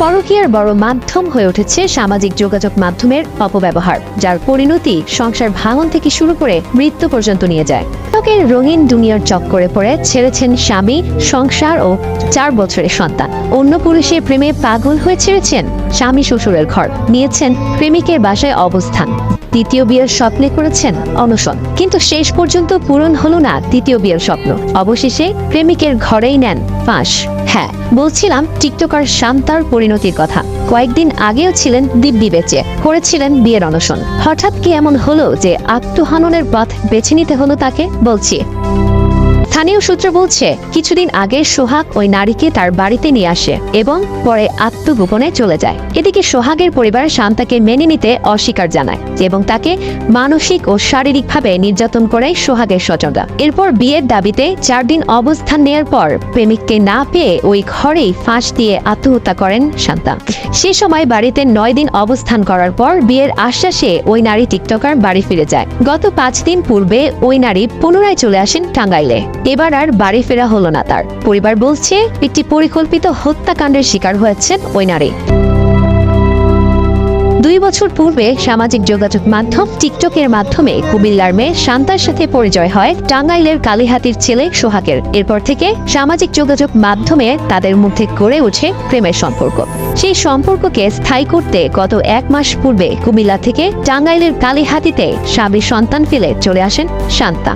পরকীয়ার বড় মাধ্যম হয়ে উঠেছে সামাজিক যোগাযোগ মাধ্যমের অপব্যবহার, যার পরিণতি সংসার ভাঙন থেকে শুরু করে মৃত্যু পর্যন্ত নিয়ে যায়। টিকটকের রঙিন দুনিয়ার চক্করে পড়ে ছেড়েছেন স্বামী, সংসার ও চার বছরের সন্তান। অন্য পুরুষের প্রেমে পাগল হয়ে ছেড়েছেন স্বামী শ্বশুরের ঘর, নিয়েছেন প্রেমিকের বাসায় অবস্থান। দ্বিতীয় বিয়ের স্বপ্নে করেছেন অনশন। কিন্তু শেষ পর্যন্ত পূরণ হলো না দ্বিতীয় বিয়ের স্বপ্ন। অবশেষে প্রেমিকের ঘরেই নেন ফাঁস। হ্যাঁ বলছিলাম টিকটকার শান্তার পরিণতির কথা। কয়েকদিন আগেও ছিলেন দিব্যি বেঁচে, করেছিলেন বিয়ের অনশন। হঠাৎ কি এমন হলো যে আত্মহাননের পথ বেছে নিতে হলো তাকে? বলছি। স্থানীয় সূত্র বলছে, কিছুদিন আগে সোহাগ ওই নারীকে তার বাড়িতে নিয়ে আসে এবং পরে আত্মগোপনে চলে যায়। এদিকে সোহাগের পরিবার শান্তাকে মেনে নিতে অস্বীকার জানায় এবং তাকে মানসিক ও শারীরিকভাবে নির্যাতন করে সোহাগের স্বজনরা। এরপর বিয়ের দাবিতে চার দিন অবস্থান নেয়ার পর প্রেমিককে না পেয়ে ওই ঘরেই ফাঁস দিয়ে আত্মহত্যা করেন শান্তা। সে সময় বাড়িতে নয় দিন অবস্থান করার পর বিয়ের আশ্বাসে ওই নারী টিকটকার বাড়ি ফিরে যায়। গত পাঁচ দিন পূর্বে ওই নারী পুনরায় চলে আসেন টাঙ্গাইলে। এবার আর বাড়ি ফেরা হলো না তার। পরিবার বলছে, একটি পরিকল্পিত হত্যাকাণ্ডের শিকার হয়েছেন ওই নারী। দুই বছর পূর্বে সামাজিক যোগাযোগ মাধ্যম টিকটকের মাধ্যমে কুমিল্লার মেয়ে শান্তার সাথে পরিচয় হয় টাঙ্গাইলের কালীহাতির ছেলে সোহাগের। এরপর থেকে সামাজিক যোগাযোগ মাধ্যমে তাদের মধ্যে গড়ে ওঠে প্রেমের সম্পর্ক। সেই সম্পর্ককে স্থায়ী করতে গত এক মাস পূর্বে কুমিল্লা থেকে টাঙ্গাইলের কালীহাতিতে স্বামী সন্তান ফেলে চলে আসেন শান্তা।